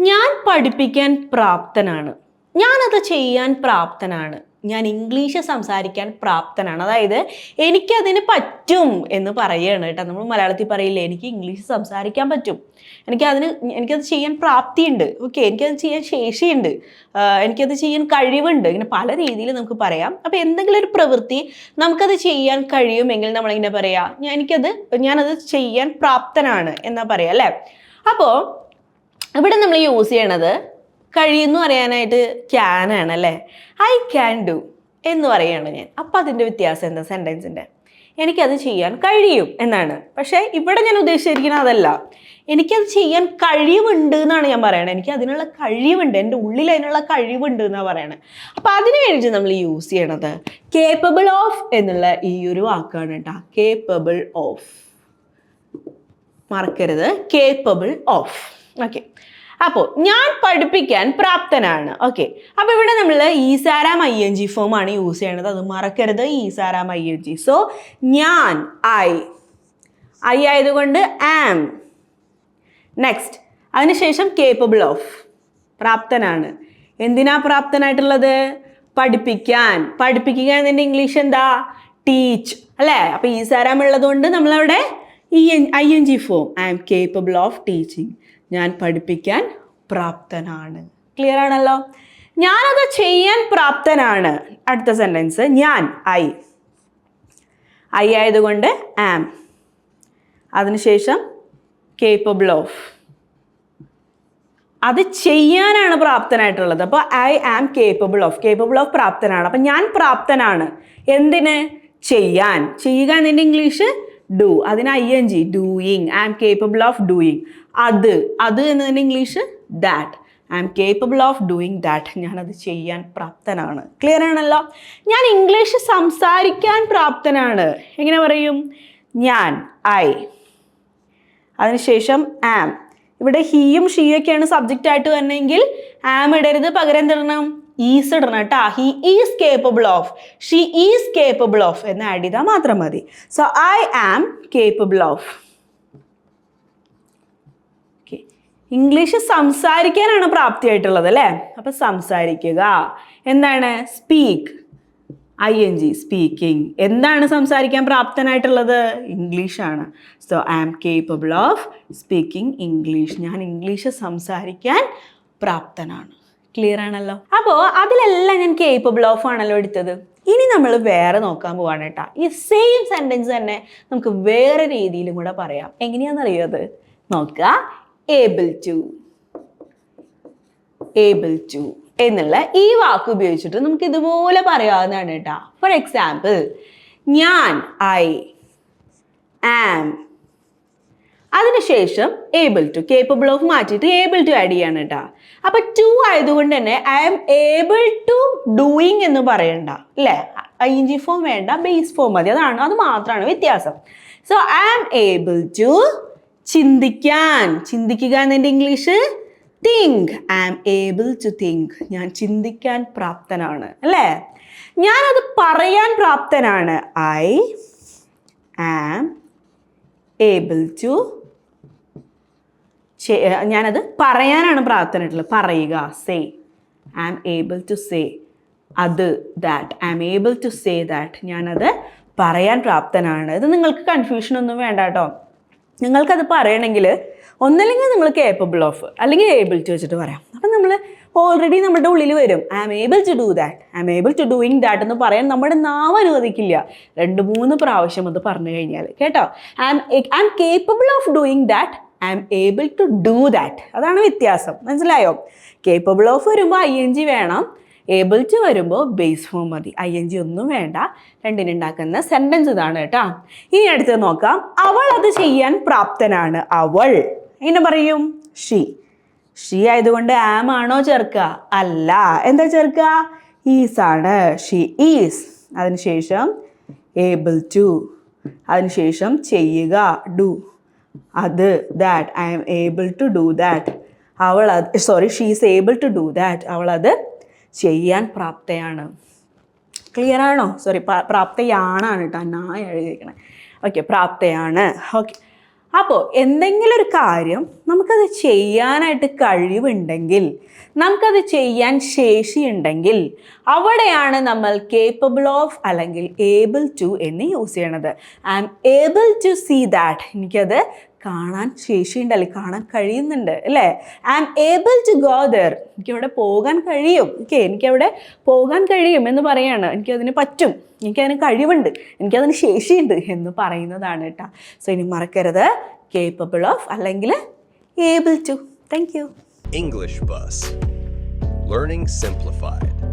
ഞാൻ പഠിപ്പിക്കാൻ പ്രാപ്തനാണ്. ഞാനത് ചെയ്യാൻ പ്രാപ്തനാണ്. ഞാൻ ഇംഗ്ലീഷ് സംസാരിക്കാൻ പ്രാപ്തനാണ്. അതായത് എനിക്കതിന് പറ്റും എന്ന് പറയുകയാണ് കേട്ടോ. നമ്മൾ മലയാളത്തിൽ പറയില്ല എനിക്ക് ഇംഗ്ലീഷ് സംസാരിക്കാൻ പറ്റും. എനിക്കതിന് എനിക്കത് ചെയ്യാൻ പ്രാപ്തിയുണ്ട്. ഓക്കെ എനിക്കത് ചെയ്യാൻ ശേഷിയുണ്ട്. എനിക്കത് ചെയ്യാൻ കഴിവുണ്ട്. ഇങ്ങനെ പല രീതിയിൽ നമുക്ക് പറയാം. അപ്പോൾ എന്തെങ്കിലും ഒരു പ്രവൃത്തി നമുക്കത് ചെയ്യാൻ കഴിയുമെങ്കിൽ നമ്മളിങ്ങനെ പറയാം? എനിക്കത് ഞാനത് ചെയ്യാൻ പ്രാപ്തനാണ് എന്നാ പറയാം അല്ലേ? അപ്പോൾ ഇവിടെ നമ്മൾ യൂസ് ചെയ്യണത് കഴിയുന്നു അറിയാനായിട്ട് ക്യാൻ ആണ് അല്ലേ? ഐ ക്യാൻ ഡു എന്ന് പറയുകയാണ് ഞാൻ. അപ്പം അതിന്റെ വ്യത്യാസം എന്താ സെന്റൻസിന്റെ എനിക്കത് ചെയ്യാൻ കഴിയും എന്നാണ്. പക്ഷേ ഇവിടെ ഞാൻ ഉദ്ദേശിച്ചിരിക്കുന്നത് അതല്ല. എനിക്കത് ചെയ്യാൻ കഴിവുണ്ട് എന്നാണ് ഞാൻ പറയണത്. എനിക്ക് അതിനുള്ള കഴിവുണ്ട്. എന്റെ ഉള്ളിൽ അതിനുള്ള കഴിവുണ്ട് എന്നാണ് പറയണത്. അപ്പം അതിന് വേണ്ടിയിട്ട് നമ്മൾ യൂസ് ചെയ്യണത് കേപ്പബിൾ ഓഫ് എന്നുള്ള ഈ ഒരു വാക്കാണ് കേട്ടോ. കേപ്പബിൾ ഓഫ് മറക്കരുത്. കേപ്പബിൾ ഓഫ് ഓക്കെ അപ്പോൾ ഞാൻ പഠിപ്പിക്കാൻ പ്രാപ്തനാണ്. ഓക്കെ അപ്പോൾ ഇവിടെ നമ്മൾ ഈസാരാം ഐ എൻ ജി ഫോം ആണ് യൂസ് ചെയ്യണത്. അത് മറക്കരുത്. ഈസാരാം ഐ എൻ ജി. സോ ഞാൻ ഐ ഐ ആയതുകൊണ്ട് ആം നെക്സ്റ്റ് അതിനുശേഷം കേപ്പബിൾ ഓഫ് പ്രാപ്തനാണ്. എന്തിനാ പ്രാപ്തനായിട്ടുള്ളത്? പഠിപ്പിക്കാൻ. പഠിപ്പിക്കുക എന്നതിന്റെ ഇംഗ്ലീഷ് എന്താ? ടീച്ച് അല്ലേ? അപ്പോൾ ഈസാരാം സാരാം ഉള്ളതുകൊണ്ട് നമ്മളവിടെ ഈ I N G form I am capable of teaching ഞാൻ പഠിപ്പിക്കാൻ പ്രാപ്തനാണ്. ക്ലിയർ ആണല്ലോ? ഞാനത് ചെയ്യാൻ പ്രാപ്തനാണ്. അടുത്ത സെന്റൻസ് ഞാൻ ഐ ഐ ആയതുകൊണ്ട് ആം അതിനുശേഷം കേപ്പബിൾ ഓഫ് അത് ചെയ്യാനാണ് പ്രാപ്തനായിട്ടുള്ളത്. അപ്പോൾ I am capable of capable of പ്രാപ്തനാണ്. അപ്പം ഞാൻ പ്രാപ്തനാണ്. എന്തിന്? ചെയ്യാൻ. ചെയ്യുക എന്നതിന്റെ ഇംഗ്ലീഷ് ഡു അതിന് I N G doing I am capable of doing അത് അത് എന്നതിന്റെ English that I am capable of doing that ഞാനത് ചെയ്യാൻ പ്രാപ്തനാണ്. ക്ലിയർ ആണല്ലോ? ഞാൻ ഇംഗ്ലീഷ് സംസാരിക്കാൻ പ്രാപ്തനാണ്. എങ്ങനെ പറയും? ഞാൻ ഐ അതിനുശേഷം ആം ഇവിടെ ഹീയും ഷീയൊക്കെയാണ് സബ്ജക്റ്റ് ആയിട്ട് വരണമെങ്കിൽ ആം ഇടരുത്. പകരം എന്തിടണം? ഈസ് ഇടണം കേട്ടോ. He is capable of she is capable of എന്ന് ആഡ് ചെയ്താൽ മാത്രം മതി. So I am capable of English സംസാരിക്കാനാണ് പ്രാപ്തിയായിട്ടുള്ളത് അല്ലേ? അപ്പം സംസാരിക്കുക. എന്താണ്? Speak I N G speaking എന്താണ് സംസാരിക്കാൻ പ്രാപ്തനായിട്ടുള്ളത്? ഇംഗ്ലീഷാണ് so I am capable of speaking English ഞാൻ ഇംഗ്ലീഷ് സംസാരിക്കാൻ പ്രാപ്തനാണ്. ക്ലിയർ ആണല്ലോ? അപ്പോൾ അതിലെല്ലാം ഞാൻ കേപ്പബിൾ ഓഫ് ആണല്ലോ എടുത്തത്. ഇനി നമ്മൾ വേറെ നോക്കാൻ പോവാണ് കേട്ടോ ഈ സെയിം സെന്റൻസ് തന്നെ നമുക്ക് വേറെ രീതിയിലും കൂടെ പറയാം. എങ്ങനെയാണെന്നറിയത് നോക്കുക. ഏബിൾ ടു ഏബിൾ ടു എന്നുള്ള ഈ വാക്ക് ഉപയോഗിച്ചിട്ട് നമുക്ക് ഇതുപോലെ പറയാവുന്നതാണ് കേട്ടോ ഫോർ എക്സാമ്പിൾ ഞാൻ ഐ ആം അതിനുശേഷം ഏബിൾ ടു കേപ്പബിൾ ഓഫ് മാറ്റിയിട്ട് ഏബിൾ ടു ആഡ് ചെയ്യാണ് കേട്ടോ അപ്പൊ ടു ആയതുകൊണ്ട് തന്നെ I am able to doing എന്ന് പറയണ്ട അല്ലേ ഐ എൻ ജി ഫോം വേണ്ട ബേസ് ഫോം മതി. അതാണ് അത് മാത്രമാണ് വ്യത്യാസം. So I am able to ചിന്തിക്കാൻ. ചിന്തിക്കുക എന്നെ English think I am able to think ഞാൻ ചിന്തിക്കാൻ പ്രാപ്തനാണ് അല്ലേ ഞാനത് പറയാൻ പ്രാപ്തനാണ്. ഐ ആം ഏബിൾ ടു ഞാനത് പറയാനാണ് പ്രാപ്തനായിട്ടുള്ളത് പറയുക say I am able to say അത് that I am able to say that ഞാനത് പറയാൻ പ്രാപ്തനാണ്. ഇത് നിങ്ങൾക്ക് കൺഫ്യൂഷൻ ഒന്നും വേണ്ട കേട്ടോ. നിങ്ങൾക്കത് പറയണമെങ്കിൽ ഒന്നല്ലെങ്കിൽ നിങ്ങൾ കേപ്പബിൾ ഓഫ് അല്ലെങ്കിൽ ഏബിൾ ടു വെച്ചിട്ട് പറയാം. അപ്പം നമ്മൾ ഓൾറെഡി നമ്മുടെ ഉള്ളിൽ വരും. I am able to do that I am able to doing that എന്ന് പറയാൻ നമ്മുടെ നാവ് അനുവദിക്കില്ല. രണ്ട് മൂന്ന് പ്രാവശ്യം അത് പറഞ്ഞു കഴിഞ്ഞാൽ. കേട്ടോ? I am I am capable of doing that I am able to do that. അതാണ് വ്യത്യാസം. മനസ്സിലായോ? കേപ്പബിൾ ഓഫ് വരുമ്പോൾ ഐ എൻ ജി വേണം. ഏബിൾ ടു വരുമ്പോൾ ബേസ് ഫോം മതി. ഐ എൻ ജി ഒന്നും വേണ്ട. രണ്ടിനുണ്ടാക്കുന്ന സെന്റൻസ് ഇതാണ് കേട്ടോ. ഇനി അടുത്ത് നോക്കാം. അവൾ അത് ചെയ്യാൻ പ്രാപ്തനാണ്. അവൾ. എങ്ങനെ പറയും? ഷീ ഷീ ആയതുകൊണ്ട് ആം ആണോ ചേർക്കുക? അല്ല. എന്താ ചേർക്കുക? ഈസ് ആണ്. ഷീ ഈസ് അതിനുശേഷം ഏബിൾ ടു. അതിനുശേഷം ചെയ്യുക. ഡു അത് that I am able to do that അവൾ അത് sorry she is able to do that അവൾ അത് ചെയ്യാൻ പ്രാപ്തയാണ്. ക്ലിയർ ആണോ? സോറി പ്രാപ്തയാണ് കേട്ടോ നായ എഴുതിയിരിക്കണേ. ഓക്കെ പ്രാപ്തയാണ്. ഓക്കെ അപ്പോൾ എന്തെങ്കിലും ഒരു കാര്യം നമുക്കത് ചെയ്യാനായിട്ട് കഴിവുണ്ടെങ്കിൽ നമുക്കത് ചെയ്യാൻ ശേഷിയുണ്ടെങ്കിൽ അവിടെയാണ് നമ്മൾ കേപ്പബിൾ ഓഫ് അല്ലെങ്കിൽ ഏബിൾ ടു എന്ന് യൂസ് ചെയ്യണത്. I am able to see that എനിക്കത് കാണാൻ ശേഷിയുണ്ട് അല്ലെങ്കിൽ കാണാൻ കഴിയുന്നുണ്ട് അല്ലേ? I am able to go there എനിക്കവിടെ പോകാൻ കഴിയും. ഓക്കെ എനിക്കവിടെ പോകാൻ കഴിയും എന്ന് പറയാണ്. എനിക്കതിന് പറ്റും. എനിക്കതിന് കഴിവുണ്ട്. എനിക്കതിന് ശേഷിയുണ്ട് എന്ന് പറയുന്നതാണ് കേട്ടോ സോ ഇനി മറക്കരുത്. കേപ്പബിൾ ഓഫ് അല്ലെങ്കിൽ able to thank you English bus learning Simplified.